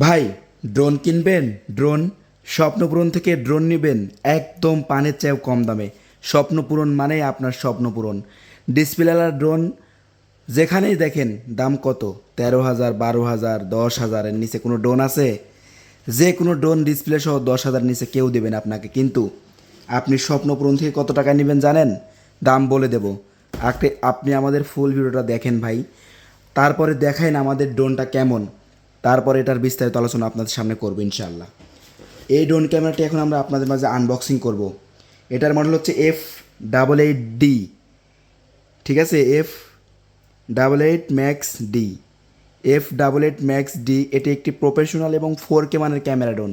ভাই ড্রোন কিনবেন? ড্রোন স্বপ্নপূরণ থেকে ড্রোন নেবেন। একদম পানের চেয়েও কম দামে। স্বপ্নপূরণ মানেই আপনার স্বপ্নপূরণ। ডিসপ্লেওয়ালা ড্রোন যেখানেই দেখেন, দাম কত? তেরো হাজার, বারো হাজার, দশ হাজারের নিচে কোনো ড্রোন আছে? যে কোনো ড্রোন ডিসপ্লে সহ দশ হাজার নিচে কেউ দেবেন আপনাকে। কিন্তু আপনি স্বপ্নপূরণ থেকে কত টাকা নেবেন জানেন? দাম বলে দেব। আপনি আমাদের ফুল ভিডিওটা দেখেন ভাই। তারপরে দেখাইন আমাদের ড্রোনটা কেমন। তারপরে এটার বিস্তারিত আলোচনা আপনাদের সামনে করব ইনশাল্লাহ এই ড্রোন ক্যামেরাটি এখন আমরা আপনাদের মাঝে আনবক্সিং করব। এটার মডেল হচ্ছে এফ ডাবল এইট ডি ঠিক আছে? F double eight max D F double eight max D এটি একটি প্রফেশনাল এবং ফোর কে মানের ক্যামেরা ড্রোন।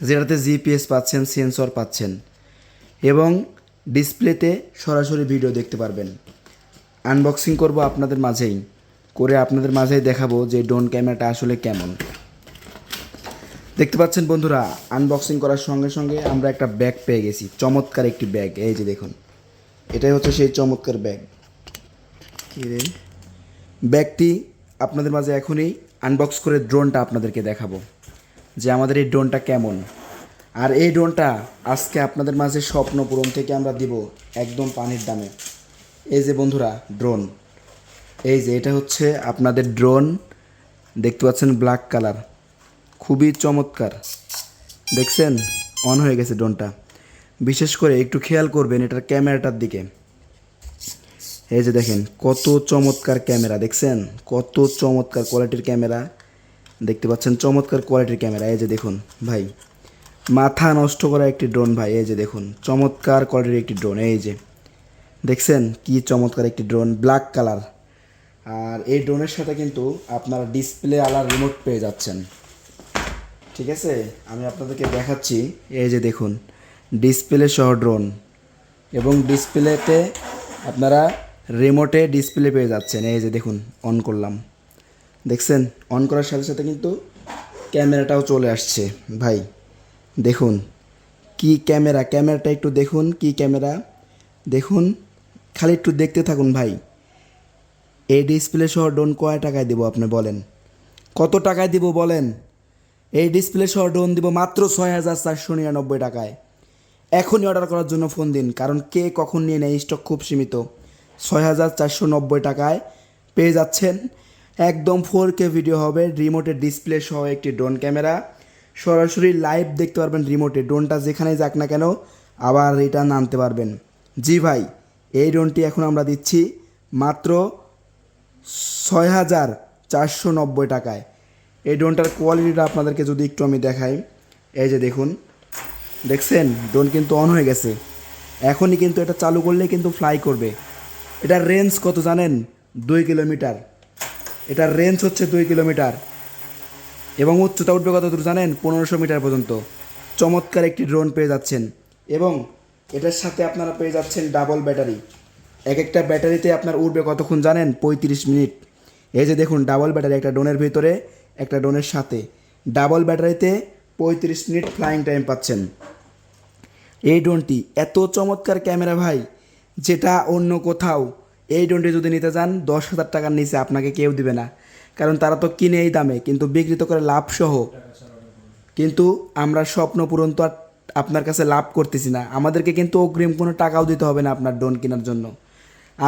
যেটাতে জিপিএস পাচ্ছেন সেন্সর পাচ্ছেন। এবং ডিসপ্লেতে সরাসরি ভিডিও দেখতে পারবেন। আনবক্সিং করব আপনাদের মাঝেই। করে আপনাদের মাঝেই দেখাবো যে ড্রোন ক্যামেরাটা আসলে কেমন। দেখতে পাচ্ছেন বন্ধুরা আনবক্সিং করার সঙ্গে সঙ্গে আমরা একটা ব্যাগ পেয়ে গেছি। চমৎকার একটি ব্যাগ এই যে দেখুন। এটাই হচ্ছে সেই চমৎকার ব্যাগ ব্যাগটি আপনাদের মাঝে এখনই আনবক্স করে ড্রোনটা আপনাদেরকে দেখাবো যে আমাদের এই ড্রোনটা কেমন। আর এই ড্রোনটা আজকে আপনাদের মাঝে স্বপ্ন পূরণ থেকে আমরা দিব একদম পানির দামে। এই যে বন্ধুরা ড্রোন। এই যে এটা হচ্ছে আপনাদের ড্রোন দেখতে পাচ্ছেন ব্ল্যাক কালার খুবই চমৎকার। দেখছেন? অন হয়ে গেছে ড্রোনটা বিশেষ করে একটু খেয়াল করবেন এটার ক্যামেরাটার দিকে। এই যে দেখেন, কত চমৎকার ক্যামেরা, দেখছেন? কত চমৎকার কোয়ালিটির ক্যামেরা। দেখতে পাচ্ছেন চমৎকার কোয়ালিটির ক্যামেরা। এই যে দেখুন, ভাই। মাথা নষ্ট করা একটি ড্রোন ভাই। এই যে দেখুন, চমৎকার কোয়ালিটির একটি ড্রোন এই যে। দেখছেন? কি চমৎকার একটি ড্রোন ব্ল্যাক কালার আর এই ড্রোনের সাথে কিন্তু আপনারা ডিসপ্লে আলার রিমোট পেয়ে যাচ্ছেন। ঠিক আছে? আমি আপনাদেরকে দেখাচ্ছি। এই যে দেখুন ডিসপ্লে সহ ড্রোন এবং ডিসপ্লেতে আপনারা রিমোটে ডিসপ্লে পেয়ে যাচ্ছেন। এই যে দেখুন অন করলাম। দেখছেন? অন করার সাথে সাথে কিন্তু ক্যামেরাটাও চলে আসছে। ভাই, দেখুন, কি ক্যামেরা? ক্যামেরাটা একটু দেখুন, কি ক্যামেরা? দেখুন, খালি একটু দেখতে থাকুন ভাই। এই ডিসপ্লে সহ ড্রোন কয় টাকায় দেবো আপনি বলেন? কত টাকায় দিব বলেন? এই ডিসপ্লে সহ ড্রোন দিব মাত্র ছয় হাজার চারশো নিরানব্বই টাকায়। এখনই অর্ডার করার জন্য ফোন দিন, কারণ কে কখন নিয়ে নেয় স্টক খুব সীমিত। ছয় হাজার চারশো নব্বই টাকায় পেয়ে যাচ্ছেন। একদম ফোর কে ভিডিও হবে রিমোটের ডিসপ্লে সহ একটি ড্রোন ক্যামেরা সরাসরি লাইভ দেখতে পারবেন রিমোটে ড্রোনটা যেখানে যাক না কেন, আবার রিটার্ন আনতে পারবেন। জি ভাই, এই ড্রোনটি এখন আমরা দিচ্ছি মাত্র ছয় হাজার চারশো নব্বই টাকায়। এই ড্রোনটার কোয়ালিটিটা আপনাদেরকে যদি একটু আমি দেখাই, এই যে দেখুন, দেখছেন? ড্রোন কিন্তু অন হয়ে গেছে। এখনই কিন্তু এটা চালু করলেই কিন্তু ফ্লাই করবে। এটার রেঞ্জ কত জানেন? দুই কিলোমিটার। এটার রেঞ্জ হচ্ছে দুই কিলোমিটার। এবং উচ্চতা উঠবে কত দূর জানেন? পনেরোশো মিটার পর্যন্ত। চমৎকার একটি ড্রোন পেয়ে যাচ্ছেন। এবং এটার সাথে আপনারা পেয়ে যাচ্ছেন ডাবল ব্যাটারি এক একটা ব্যাটারিতে আপনার উঠবে কতক্ষণ জানেন? পঁয়ত্রিশ মিনিট। এই যে দেখুন ডাবল ব্যাটারি একটা ড্রোনের ভিতরে, একটা ড্রোনের সাথে। ডাবল ব্যাটারিতে পঁয়ত্রিশ মিনিট ফ্লাইং টাইম পাচ্ছেন। এই ড্রোনটি এত চমৎকার ক্যামেরা ভাই, যেটা অন্য কোথাও। এই ড্রোনটি যদি নিতে যান, দশ হাজার টাকার নিচে আপনাকে কেউ দিবে না। কারণ তারা তো কিনে এই দামে, কিন্তু বিক্রিত করে লাভ সহ। কিন্তু আমরা স্বপ্ন পূরণ তো আর আপনার কাছে লাভ করতেছি না। আমাদেরকে কিন্তু অগ্রিম কোনো টাকাও দিতে হবে না আপনার ড্রোন কেনার জন্য।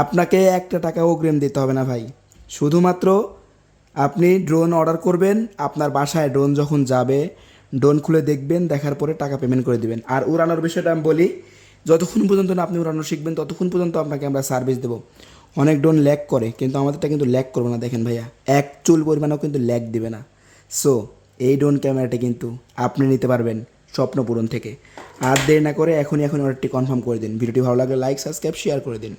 আপনাকে একটা টাকা অগ্রিম দিতে হবে না ভাই। শুধুমাত্র আপনি ড্রোন অর্ডার করবেন, আপনার বাসায় ড্রোন যখন যাবে ড্রোন খুলে দেখবেন, দেখার পরে টাকা পেমেন্ট করে দিবেন। আর উড়ানোর বিষয়টা আমি বলি, যতক্ষণ পর্যন্ত না আপনি উড়ানো শিখবেন, ততক্ষণ পর্যন্ত আপনাকে আমরা সার্ভিস দেবো। অনেক ড্রোন ল্যাক করে, কিন্তু আমাদেরটা কিন্তু ল্যাক করবে না, দেখেন ভাইয়া। এক চুল পরিমাণেও কিন্তু ল্যাক দিবে না। সো এই ড্রোন ক্যামেরাটি কিন্তু আপনি নিতে পারবেন স্বপ্ন পূরণ থেকে। আর দেরি না করে এখনই এখন অর্ডারটি কনফার্ম করে দিন। ভিডিওটি ভালো লাগলে লাইক সাবস্ক্রাইব শেয়ার করে দিন।